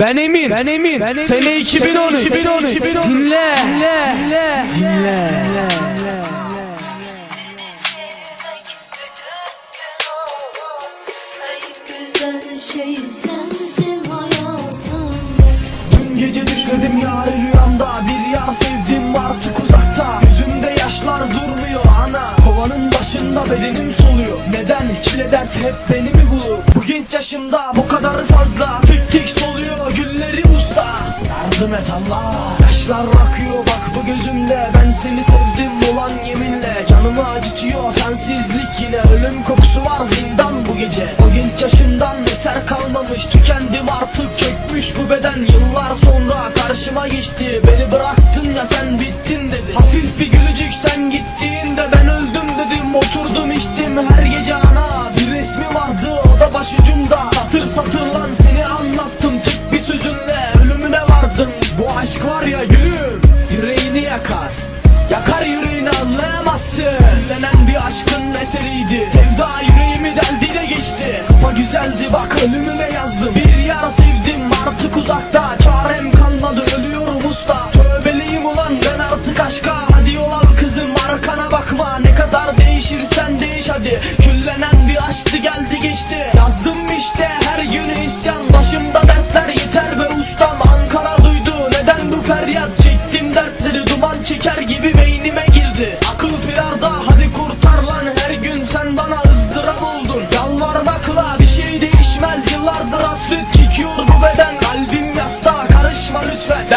Ben Emin. Ben Emin. Ben Emin. Sene 2013. 2013. Dinle. Dinle. Dinle. Dinle. Güzel şey sensin hayatım Dün gece düşledim ya rüyamda Bir yar sevdim artık uzakta Yüzümde yaşlar durmuyor ana Kovanın başında bedenim soluyor Neden çile dert hep beni mi bulur Bu genç yaşımda bu kadar fazla. Tık tık soluyor gülleri usta. Yardım et Allah. Yaşlar akıyor bak bu gözümde Ben seni sevdim ulan yeminle. Canımı acıtıyor sensizlik yine. Ölüm kokusu var zindan bu gece. O genç yaşımdan eser kalmamış. Tükendim artık çökmüş bu beden. Yıllar sonra karşıma geçti. Beni bıraktın ya sen bittin dedi. Hafif bir gülücük sen gittiğinde Ben öldüm dedim. Oturdum içtim her gece aşk var ya gülüm yüreğini yakar. Yakar yüreğini anlayamazsın. Denen bir aşkın eseriydi. Sevda contract.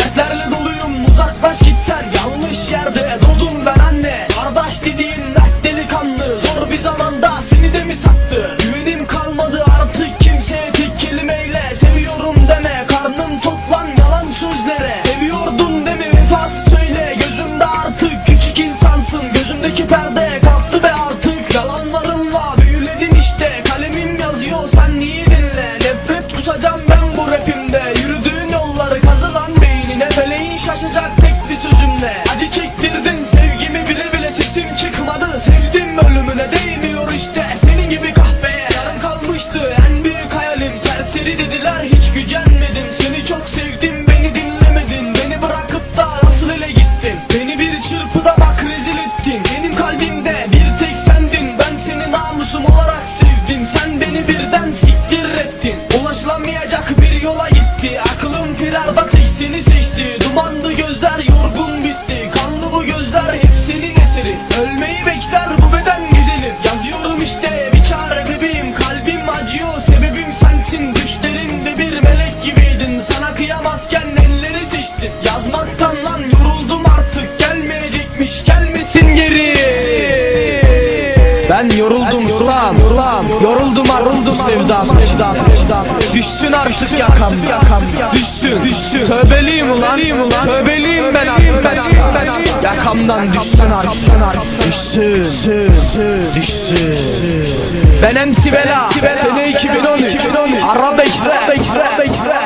Dediler hiç gücenmedim. Seni çok sevdim beni dinlemedin. Beni bırakıp da nasıl ele gittin. Beni bir çırpıda bak rezil ettin. Benim kalbimde bir tek sendin. Ben seni namusum olarak sevdim. Sen beni birden siktir ettin. Ulaşılamayacak bir yola gitti. Aklım firarda tek seni seçti. Dumanlı gözler yorgun bitti. Kanlı bu gözler hep senin eseri. Ölmeyi ben yoruldum ustam Yoruldum artık bu sevda Düşsün artık yakam Düşsün Tövbeliyim ulan Tövbeliyim ben artık. Yakamdan düşsün artık. Düşsün Düşsün. Ben MC Bela. Sene 2013 Arab Ekre